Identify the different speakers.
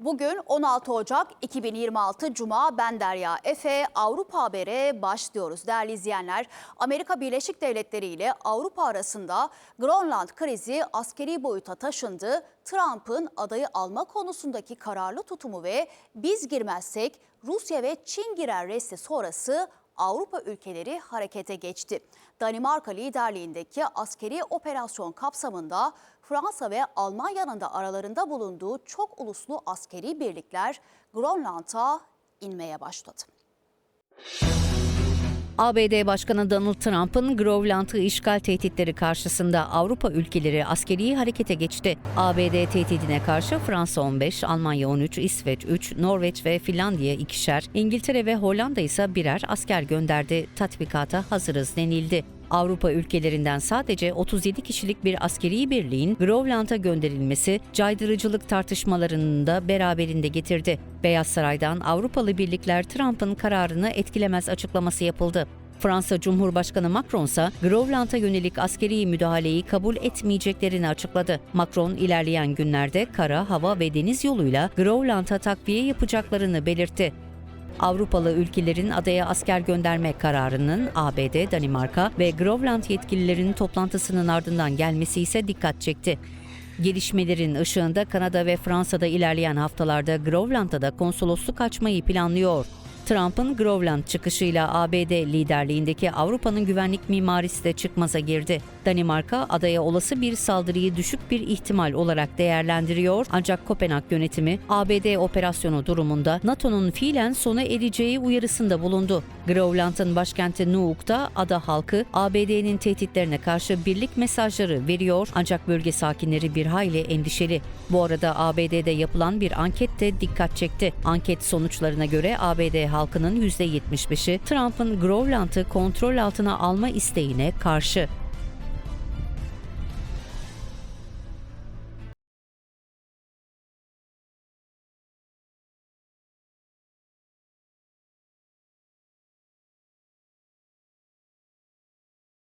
Speaker 1: Bugün 16 Ocak 2026 Cuma ben Derya Efe Avrupa Haber'e başlıyoruz. Değerli izleyenler Amerika Birleşik Devletleri ile Avrupa arasında Grönland krizi askeri boyuta taşındı. Trump'ın adayı alma konusundaki kararlı tutumu ve biz girmezsek Rusya ve Çin girer resti sonrası Avrupa ülkeleri harekete geçti. Danimarka liderliğindeki askeri operasyon kapsamında Fransa ve Almanya'nın da aralarında bulunduğu çok uluslu askeri birlikler Grönland'a inmeye başladı.
Speaker 2: ABD Başkanı Donald Trump'ın Grönland'ı işgal tehditleri karşısında Avrupa ülkeleri askeri harekete geçti. ABD tehdidine karşı Fransa 15, Almanya 13, İsveç 3, Norveç ve Finlandiya ikişer, İngiltere ve Hollanda ise birer asker gönderdi. Tatbikata hazırız denildi. Avrupa ülkelerinden sadece 37 kişilik bir askeri birliğin Grönland'a gönderilmesi caydırıcılık tartışmalarını da beraberinde getirdi. Beyaz Saray'dan Avrupalı birlikler Trump'ın kararını etkilemez açıklaması yapıldı. Fransa Cumhurbaşkanı Macron ise Grönland'a yönelik askeri müdahaleyi kabul etmeyeceklerini açıkladı. Macron ilerleyen günlerde kara, hava ve deniz yoluyla Grönland'a takviye yapacaklarını belirtti. Avrupalı ülkelerin adaya asker gönderme kararının ABD, Danimarka ve Grönland yetkililerinin toplantısının ardından gelmesi ise dikkat çekti. Gelişmelerin ışığında Kanada ve Fransa'da ilerleyen haftalarda Grönland'da da konsolosluk açmayı planlıyor. Trump'ın Grönland çıkışıyla ABD liderliğindeki Avrupa'nın güvenlik mimarisi de çıkmaza girdi. Danimarka adaya olası bir saldırıyı düşük bir ihtimal olarak değerlendiriyor ancak Kopenhag yönetimi ABD operasyonu durumunda NATO'nun fiilen sona ereceği uyarısında bulundu. Grönland'ın başkenti Nuuk'ta ada halkı ABD'nin tehditlerine karşı birlik mesajları veriyor ancak bölge sakinleri bir hayli endişeli. Bu arada ABD'de yapılan bir anket de dikkat çekti. Anket sonuçlarına göre ABD halkının %75'i Trump'ın Grönland'ı kontrol altına alma isteğine karşı.